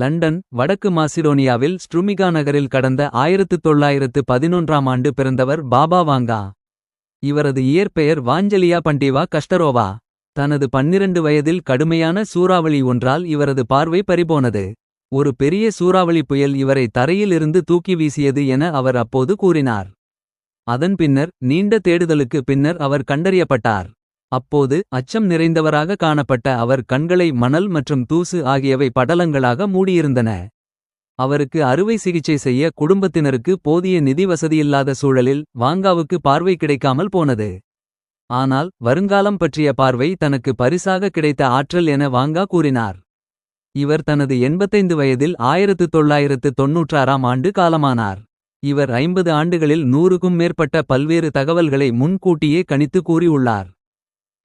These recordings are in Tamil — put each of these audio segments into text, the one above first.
லண்டன் வடக்கு மாசிடோனியாவில் ஸ்ட்ருமிகா நகரில் கடந்த ஆயிரத்து தொள்ளாயிரத்து பதினொன்றாம் ஆண்டு பிறந்தவர் பாபா வாங்கா. இவரது இயற்பெயர் வாஞ்சலியா பண்டிவா கஷ்டரோவா. தனது பன்னிரண்டு வயதில் கடுமையான சூறாவளி ஒன்றால் இவரது பார்வை பறிபோனது. ஒரு பெரிய சூறாவளி புயல் இவரை தரையில் இருந்து தூக்கி வீசியது என அவர் அப்போது கூறினார். அதன் பின்னர் நீண்ட தேடுதலுக்கு பின்னர் அவர் கண்டறியப்பட்டார். அப்போது அச்சம் நிறைந்தவராக காணப்பட்ட அவர் கண்களை மணல் மற்றும் தூசு ஆகியவை படலங்களாக மூடியிருந்தன. அவருக்கு அறுவை சிகிச்சை செய்ய குடும்பத்தினருக்கு போதிய நிதி வசதியில்லாத சூழலில் வாங்காவுக்கு பார்வை கிடைக்காமல் போனது. ஆனால் வருங்காலம் பற்றிய பார்வை தனக்கு பரிசாக கிடைத்த ஆற்றல் என வாங்கா கூறினார். இவர் தனது எண்பத்தைந்து வயதில் ஆயிரத்து தொள்ளாயிரத்து தொன்னூற்றாறாம் ஆண்டு காலமானார். இவர் ஐம்பது ஆண்டுகளில் நூறுக்கும் மேற்பட்ட பல்வேறு தகவல்களை முன்கூட்டியே கணித்து கூறியுள்ளார்.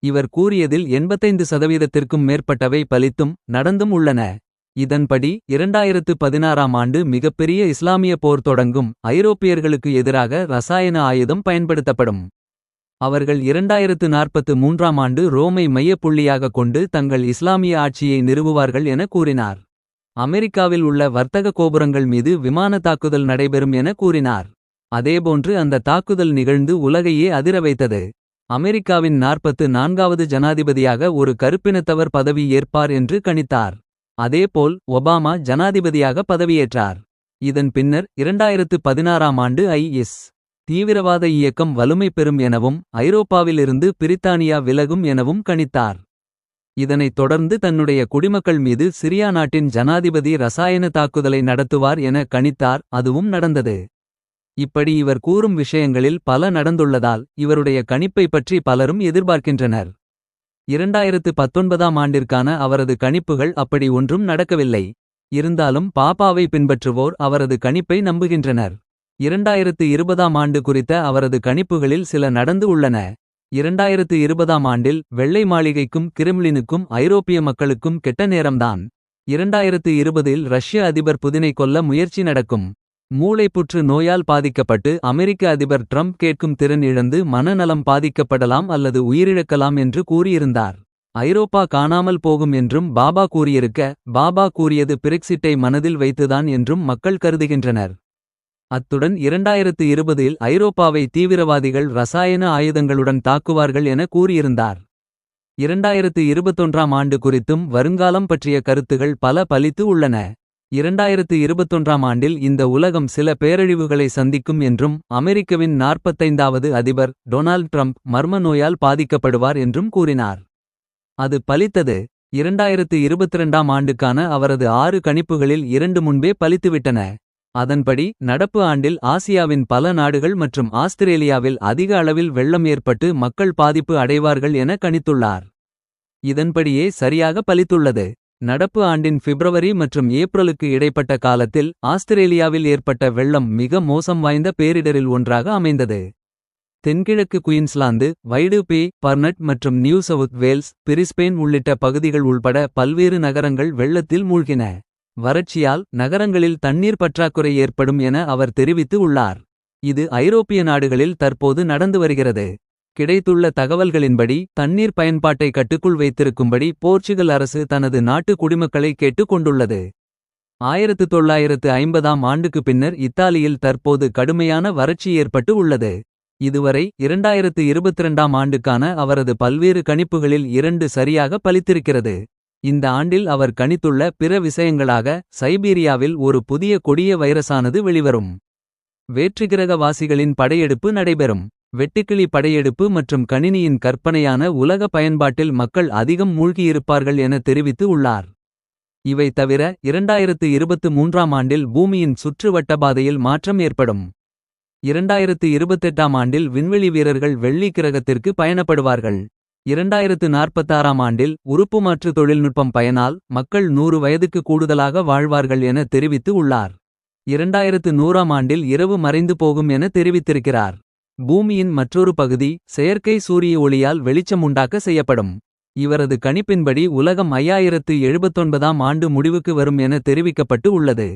இவர் கூறியதில் எண்பத்தைந்து சதவீதத்திற்கும் மேற்பட்டவை பலித்தும் நடந்தும் உள்ளன. இதன்படி இரண்டாயிரத்து பதினாறாம் ஆண்டு மிகப்பெரிய இஸ்லாமிய போர் தொடங்கும் ஐரோப்பியர்களுக்கு எதிராக ரசாயன ஆயுதம் பயன்படுத்தப்படும். அவர்கள் இரண்டாயிரத்து நாற்பத்து மூன்றாம் ஆண்டு ரோமை மையப்புள்ளியாக கொண்டு தங்கள் இஸ்லாமிய ஆட்சியை நிறுவுவார்கள் என கூறினார். அமெரிக்காவில் உள்ள வர்த்தக கோபுரங்கள் மீது விமான தாக்குதல் நடைபெறும் என கூறினார். அதேபோன்று அந்த தாக்குதல் நிகழ்ந்து உலகையே அதிர வைத்தது. அமெரிக்காவின் நாற்பத்து நான்காவது ஜனாதிபதியாக ஒரு கருப்பினத்தவர் பதவி ஏற்பார் என்று கணித்தார். அதேபோல் ஒபாமா ஜனாதிபதியாக பதவியேற்றார். இதன் பின்னர் இரண்டாயிரத்து பதினாறாம் ஆண்டு ஐஎஸ் தீவிரவாத இயக்கம் வலுமை பெறும் எனவும் ஐரோப்பாவிலிருந்து பிரித்தானியா விலகும் எனவும் கணித்தார். இதனைத் தொடர்ந்து தன்னுடைய குடிமக்கள் மீது சிரியா நாட்டின் ஜனாதிபதி ரசாயன தாக்குதலை நடத்துவார் என கணித்தார். அதுவும் நடந்தது. இப்படி இவர் கூறும் விஷயங்களில் பல நடந்துள்ளதால் இவருடைய கணிப்பை பற்றி பலரும் எதிர்பார்க்கின்றனர். இரண்டாயிரத்து பத்தொன்பதாம் ஆண்டிற்கான அவரது கணிப்புகள் அப்படி ஒன்றும் நடக்கவில்லை. இருந்தாலும் பாப்பாவை பின்பற்றுவோர் அவரது கணிப்பை நம்புகின்றனர். இரண்டாயிரத்து இருபதாம் ஆண்டு குறித்த அவரது கணிப்புகளில் சில நடந்து உள்ளன. இரண்டாயிரத்து இருபதாம் ஆண்டில் வெள்ளை மாளிகைக்கும் கிரிம்லினுக்கும் ஐரோப்பிய மக்களுக்கும் கெட்ட நேரம்தான். இரண்டாயிரத்து இருபதில் ரஷ்ய அதிபர் புதினை கொல்ல முயற்சி நடக்கும். மூளைப்புற்று நோயால் பாதிக்கப்பட்டு அமெரிக்க அதிபர் ட்ரம்ப் கேட்கும் திறன் இழந்து மனநலம் பாதிக்கப்படலாம் அல்லது உயிரிழக்கலாம் என்று கூறியிருந்தார். ஐரோப்பா காணாமல் போகும் என்றும் பாபா கூறியிருக்க பாபா கூறியது பிரெக்சிட்டை மனதில் வைத்துதான் என்றும் மக்கள் கருதுகின்றனர். அத்துடன் இரண்டாயிரத்து இருபதில் ஐரோப்பாவை தீவிரவாதிகள் ரசாயன ஆயுதங்களுடன் தாக்குவார்கள் என கூறியிருந்தார். இரண்டாயிரத்து இருபத்தொன்றாம் ஆண்டு குறித்தும் வருங்காலம் பற்றிய கருத்துகள் பல பலித்து உள்ளன. இரண்டாயிரத்து இருபத்தொன்றாம் ஆண்டில் இந்த உலகம் சில பேரழிவுகளை சந்திக்கும் என்றும் அமெரிக்கவின் நாற்பத்தைந்தாவது அதிபர் டொனால்ட் ட்ரம்ப் மர்ம நோயால் பாதிக்கப்படுவார் என்றும் கூறினார். அது பலித்தது. இரண்டாயிரத்து இருபத்திரண்டாம் ஆண்டுக்கான அவரது ஆறு கணிப்புகளில் இரண்டு முன்பே பலித்துவிட்டன. அதன்படி நடப்பு ஆண்டில் ஆசியாவின் பல நாடுகள் மற்றும் ஆஸ்திரேலியாவில் அதிக அளவில் வெள்ளம் ஏற்பட்டு மக்கள் பாதிப்பு அடைவார்கள் என கணித்துள்ளார். இதன்படியே சரியாக பலித்துள்ளது. நடப்பு ஆண்டின் பிப்ரவரி மற்றும் ஏப்ரலுக்கு இடைப்பட்ட காலத்தில் ஆஸ்திரேலியாவில் ஏற்பட்ட வெள்ளம் மிக மோசம் வாய்ந்த பேரிடரில் ஒன்றாக அமைந்தது. தென்கிழக்கு குயின்ஸ்லாந்து வைடு பே பர்னட் மற்றும் நியூ சவுத் வேல்ஸ் பிரிஸ்பெயின் உள்ளிட்ட பகுதிகள் உள்பட பல்வேறு நகரங்கள் வெள்ளத்தில் மூழ்கின. வறட்சியால் நகரங்களில் தண்ணீர் பற்றாக்குறை ஏற்படும் என அவர் தெரிவித்து உள்ளார். இது ஐரோப்பிய நாடுகளில் தற்போது நடந்து வருகிறது. கிடைத்துள்ள தகவல்களின்படி தண்ணீர் பயன்பாட்டை கட்டுக்குள் வைத்திருக்கும்படி போர்ச்சுகல் அரசு தனது நாட்டு குடிமக்களை கேட்டுக் கொண்டுள்ளது ஆயிரத்து தொள்ளாயிரத்து ஐம்பதாம் ஆண்டுக்கு பின்னர் இத்தாலியில் தற்போது கடுமையான வறட்சி ஏற்பட்டு உள்ளது. இதுவரை இரண்டாயிரத்து இருபத்திரண்டாம் ஆண்டுக்கான அவரது பல்வேறு கணிப்புகளில் இரண்டு சரியாக பலித்திருக்கிறது. இந்த ஆண்டில் அவர் கணித்துள்ள பிற விஷயங்களாக சைபீரியாவில் ஒரு புதிய கொடிய வைரசானது வெளிவரும். வேற்றுகிரகவாசிகளின் படையெடுப்பு நடைபெறும். வெட்டுக்கிளி படையெடுப்பு மற்றும் கணினியின் கற்பனையான உலக பயன்பாட்டில் மக்கள் அதிகம் மூழ்கியிருப்பார்கள் என தெரிவித்து உள்ளார். இவை தவிர இரண்டாயிரத்து இருபத்து மூன்றாம் ஆண்டில் பூமியின் சுற்று வட்டபாதையில் மாற்றம் ஏற்படும். இரண்டாயிரத்து இருபத்தெட்டாம் ஆண்டில் விண்வெளி வீரர்கள் வெள்ளி கிரகத்திற்கு பயணப்படுவார்கள். இரண்டாயிரத்து நாற்பத்தாறாம் ஆண்டில் உறுப்பு மாற்று தொழில்நுட்பம் பயனால் மக்கள் நூறு வயதுக்கு கூடுதலாக வாழ்வார்கள் என தெரிவித்து உள்ளார். இரண்டாயிரத்து நூறாம் ஆண்டில் இரவு மறைந்து போகும் என தெரிவித்திருக்கிறார். பூமியின் மற்றொரு பகுதி செயற்கை சூரிய ஒளியால் வெளிச்சம் உண்டாக்க செய்யப்படும். இவரது கணிப்பின்படி உலகம் ஐயாயிரத்து எழுபத்தொன்பதாம் ஆண்டு முடிவுக்கு வரும் என தெரிவிக்கப்பட்டு உள்ளது.